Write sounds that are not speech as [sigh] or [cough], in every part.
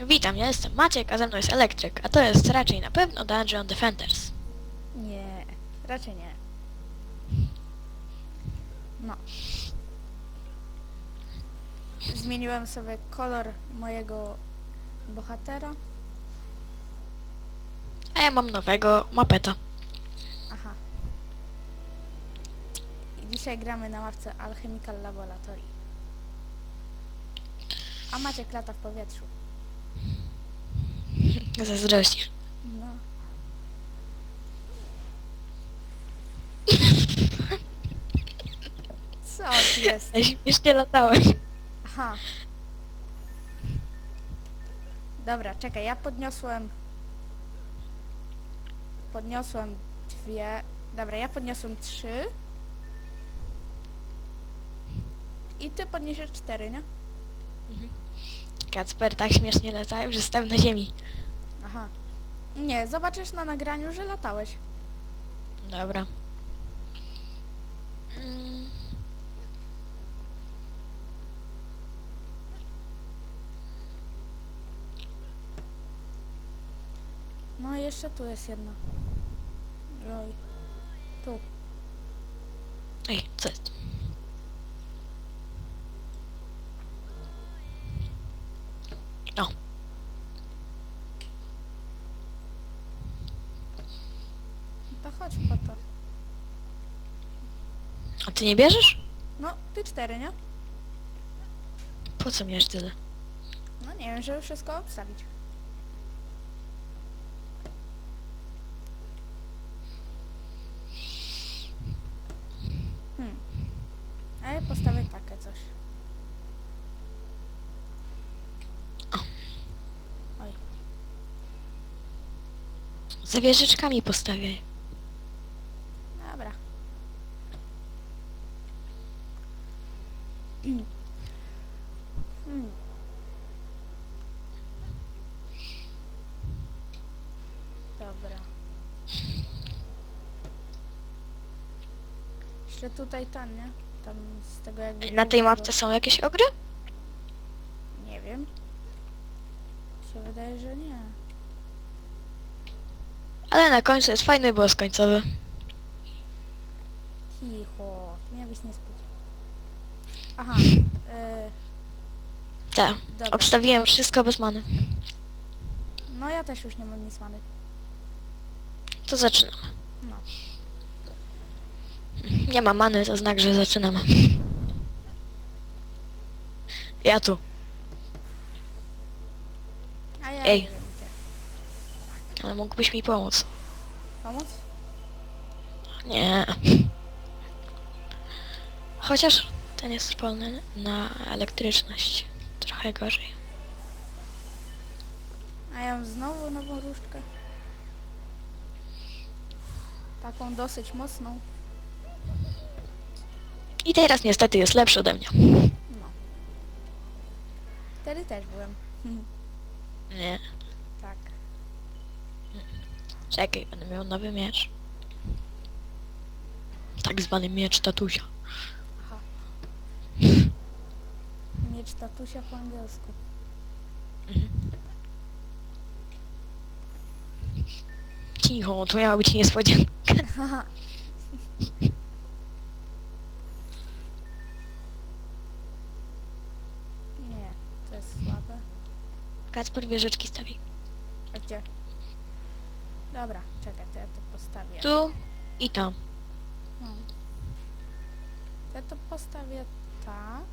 Witam, ja jestem Maciek, a ze mną jest Elektryk, a to jest raczej na pewno Dungeon Defenders. Nie, raczej nie. No. Zmieniłem sobie kolor mojego bohatera. A ja mam nowego mapeta. Aha. I dzisiaj gramy na mapce Alchemical Laboratory. A macie klata w powietrzu. Zazdrościsz. No. Co jest? Ja śmiesznie latałem. Aha. Dobra, czekaj, ja podniosłem... Podniosłem dwie... Dobra, ja podniosłem trzy. I ty podniesiesz cztery, nie? Kacper tak śmiesznie latałem, że stałem na ziemi. Aha. Nie, zobaczysz na nagraniu, że latałeś. Dobra. Mm, No i jeszcze tu jest jedna. Oj. Tu. Ej, co jest? O, To chodź po to. a ty nie bierzesz? No, ty cztery, nie? Po co mi aż tyle? No nie wiem, żeby wszystko obstawić. Hmm. A ja postawię takie coś. Oj. Za wieżyczkami postawiaj. Dobra. Hmm. Hmm. Dobra. Jeszcze tutaj ten, nie? Tam z tego jakby... Na tej było- mapce są jakieś ogry? Nie wiem. Mi się wydaje, że nie. Ale na końcu jest fajny boss końcowy. Cicho. Miałbyś nie spać. Aha. [laughs] y, Tak, dobra. obstawiłem wszystko bez many. No ja też już nie mam nic many. To zaczynamy. Nie ma many, to znak, że zaczynamy. Ja tu. A ja Ej. nie wiem gdzie. Ale mógłbyś mi pomóc. Pomóc? Nie. Chociaż ten jest wolny na elektryczność. Trochę gorzej. A ja mam znowu nową różdżkę. Taką dosyć mocną. I teraz niestety jest lepszy ode mnie. No. Wtedy też byłem. [laughs] Nie. tak. Czekaj, będę miał nowy miecz. Tak zwany miecz tatusia. Aha. Miecz tatusia po angielsku. Mhm. Cicho, to miała być niespodzianka. Haha. [laughs] Nie, to jest słabe. Kacper wieżyczki stawi. A gdzie? Dobra, czekaj, to ja to postawię. Tu i tam. To ja to postawię tak.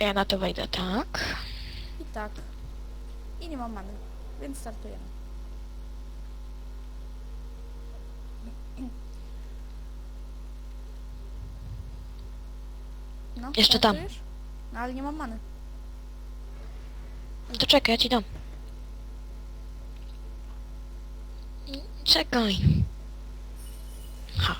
A ja na to wejdę tak. I tak. I nie mam many, więc startujemy. No, Jeszcze tam. startujesz? No ale nie mam many. No to czekaj, ja ci dam. Czekaj. Ha.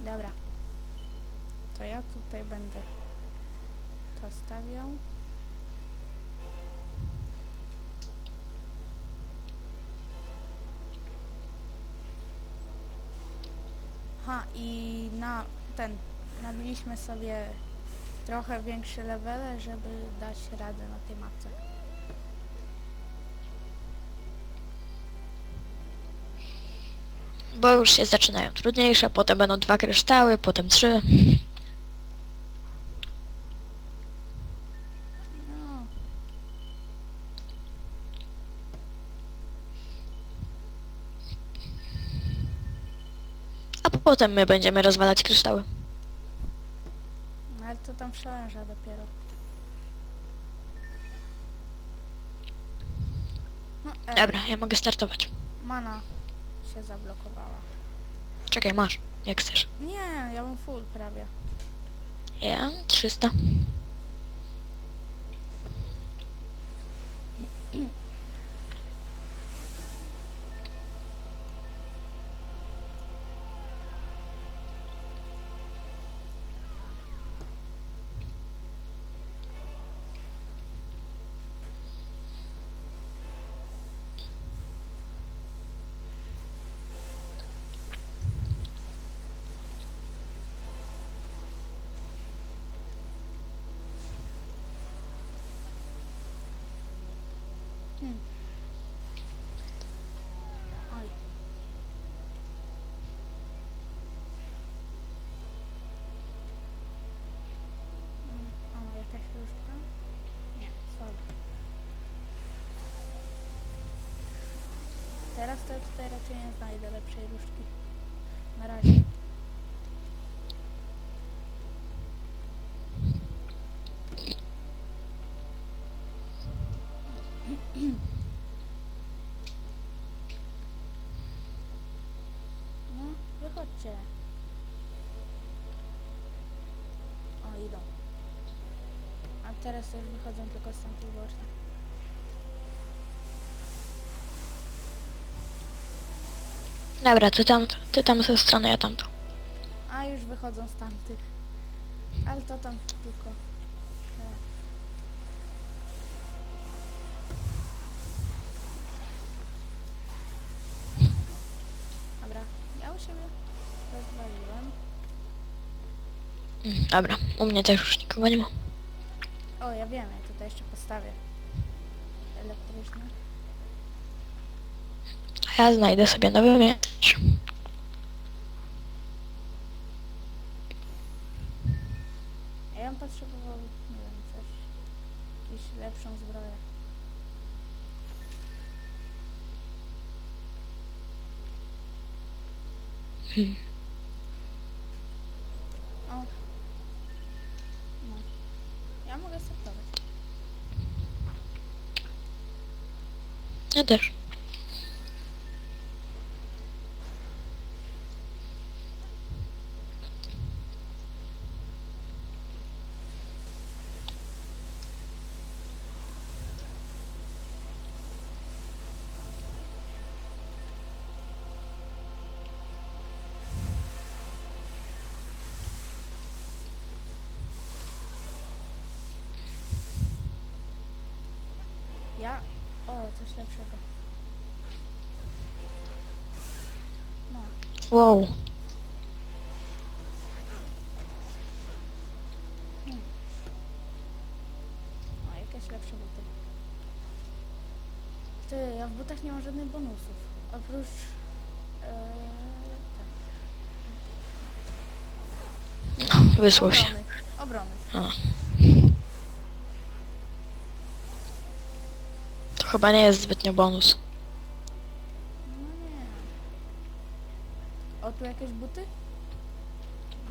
Dobra. To ja tutaj będę postawią. Ha, i na ten, nabiliśmy sobie trochę większe levele, żeby dać radę na tej mapce. Bo już się zaczynają trudniejsze, potem będą dwa kryształy, potem trzy. Potem my będziemy rozwalać kryształy. ale to tam przełęża dopiero. No, e, Dobra, ja mogę startować. mana się zablokowała. Czekaj, masz, jak chcesz. Nie, ja mam full prawie. Ja? 300. [clears throat] Hmm. Oj. Mm, O, jakaś różdżka? Nie, słabo. Teraz to tutaj raczej nie znajdę lepszej różdżki. Na razie. No, wychodźcie. O, idą. A teraz już wychodzą tylko z tamtej bocznej. Dobra, ty tam, ty tam ze strony, ja tamto. A już wychodzą z tamtych. Ale to tam tylko. Dobra, ja u siebie rozwaliłem. Mm, Dobra, u mnie też już nikogo nie ma. O, ja wiem, ja tutaj jeszcze postawię. Elektryczny. A ja znajdę sobie nowy miecz. Ja bym potrzebował, nie wiem, coś. Jakąś lepszą zbroję. Hmm. O. No. Ja mogę startować. Ja też. Coś lepszego. No. Wow. O, jakieś lepsze buty. Ty, ja w butach nie mam żadnych bonusów. Oprócz... E, tak. Wysłał się. Obrony. Obrony. A. chyba nie jest zbytnio bonus. No nie. O, tu jakieś buty? No.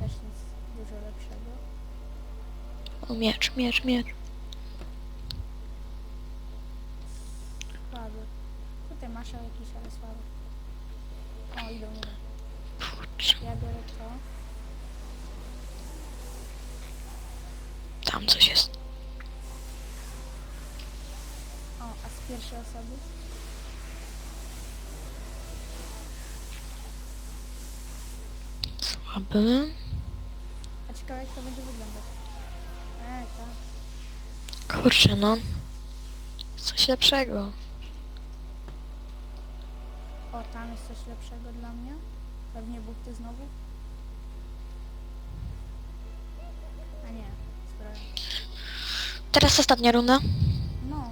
Też nic dużo lepszego. O, miecz, miecz, miecz. Słaby. Tutaj masza jakiś, ale słaby. O, idą, idą. Kurczę. Ja biorę to. Tam coś jest. O, a z pierwszej osoby? Słaby. A ciekawe jak to będzie wyglądać. Ej, tak. Kurczę, no. Coś lepszego. O, tam jest coś lepszego dla mnie. Pewnie buchty znowu. A nie, zbroja. Teraz ostatnia runda. No.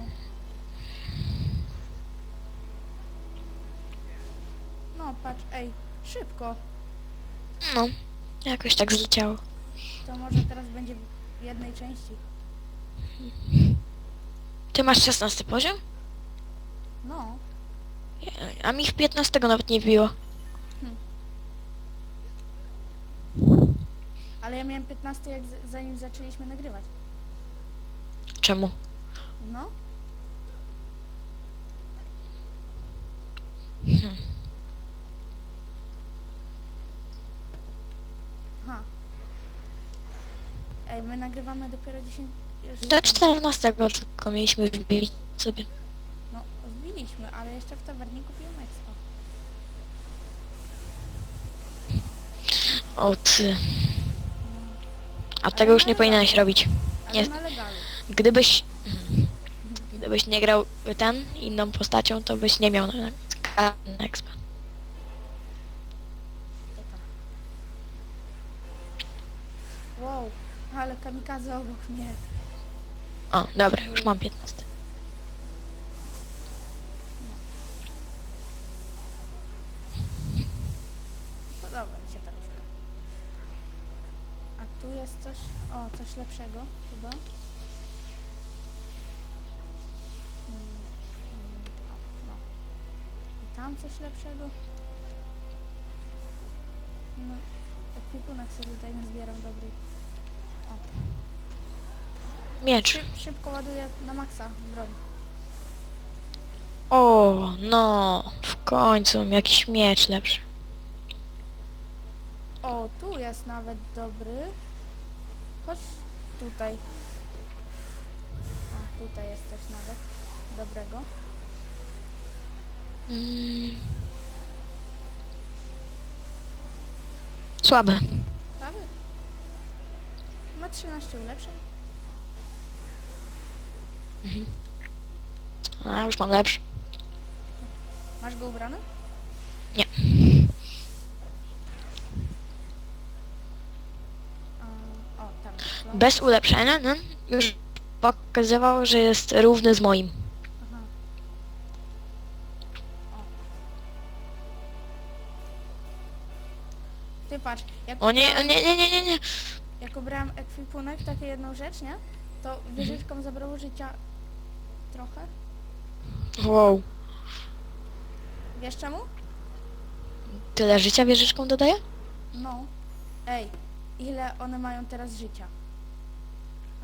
No, patrz, ej, szybko. No, jakoś tak zleciało. To może teraz będzie w jednej części. Ty masz 16 poziom? No, A mi w 15 nawet nie wbiło. ale ja miałem 15 jak z, zanim zaczęliśmy nagrywać. Czemu? No. Hmm. Aha. Ej, my nagrywamy dopiero 10... już- Do 14 tylko mieliśmy wbić sobie. No, wbiliśmy, ale jeszcze w tawernie kupiłem expo. O ty. A tego już nie na powinieneś robić. Ale Nie. na legalu. Gdybyś... Gdybyś nie grał ten, inną postacią, to byś nie miał na, na expa. To tam. Wow, ale kamikaze obok mnie. O, dobra, już mam 15. Podoba mi się ta różka. A tu jest coś... O, coś lepszego chyba. Mm, mm, o, no. I tam coś lepszego. No, ekwipunek sobie tutaj nazbieram dobry. Miecz. szyb, szybko ładuję na maksa broń. O, no, w końcu jakiś miecz lepszy. O, tu jest nawet dobry. Chodź tutaj. O, tutaj jest coś nawet dobrego. Mm. Słabe. Ma 13 ulepszeń. A, już mam lepszy. Masz go ubrany? Nie. A, o, tam jest. klon. Bez ulepszenia, no, już pokazywał, że jest równy z moim. Aha. O. Ty patrz, jak, O nie, o nie, nie, nie, nie, nie. Jak ubrałem ekwipunek, takie jedną rzecz, nie? To wieżyczką zabrało życia trochę. Wow. Wiesz czemu? Tyle życia wieżyczką dodaje? No. Ej, ile one mają teraz życia?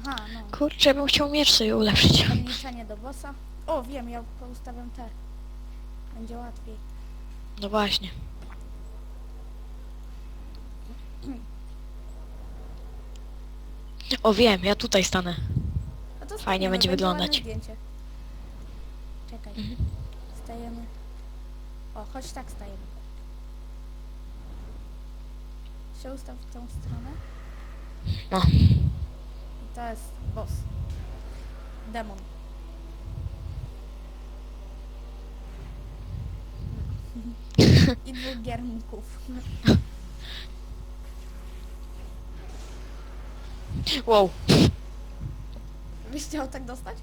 Aha, no. Kurczę, ja bym chciał miecz sobie ulepszyć. Podliczenie do bossa. O, wiem, ja poustawiam te. Będzie łatwiej. No właśnie. [clears throat] O wiem, ja tutaj stanę. A to Fajnie będzie wyglądać. ładne zdjęcie. Czekaj, Mhm. stajemy. O, chodź tak stajemy. Się ustaw w tą stronę. No. I to jest boss. Demon. [laughs] I dwóch giermków. [laughs] Wow. Byś chciał tak dostać?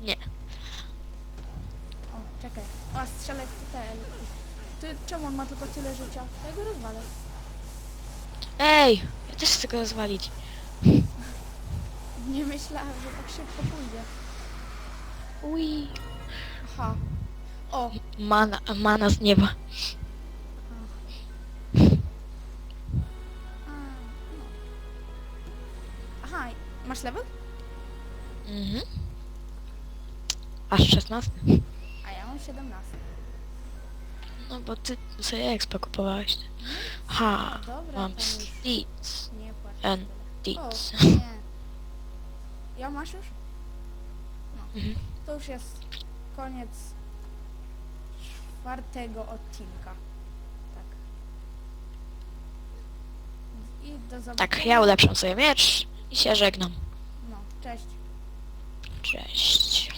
Nie. O, czekaj. O, strzelek TTL. Ty, czemu on ma tylko tyle życia? Ja go rozwalę. Ej, ja też chcę go rozwalić. Nie myślałem, że tak szybko pójdzie. Ui. Aha. O, Mana, mana z nieba. Masz level? Mhm. Aż 16. A ja mam 17. No bo ty sobie expo kupowałeś. Ha, Dobra, mam to nie płacz. and. Deeds. O, nie. Ja masz już? No. Mhm. To już jest koniec czwartego odcinka. Tak. I do zobaczenia. Tak, ja ulepszam sobie miecz i się żegnam. Cześć. Cześć.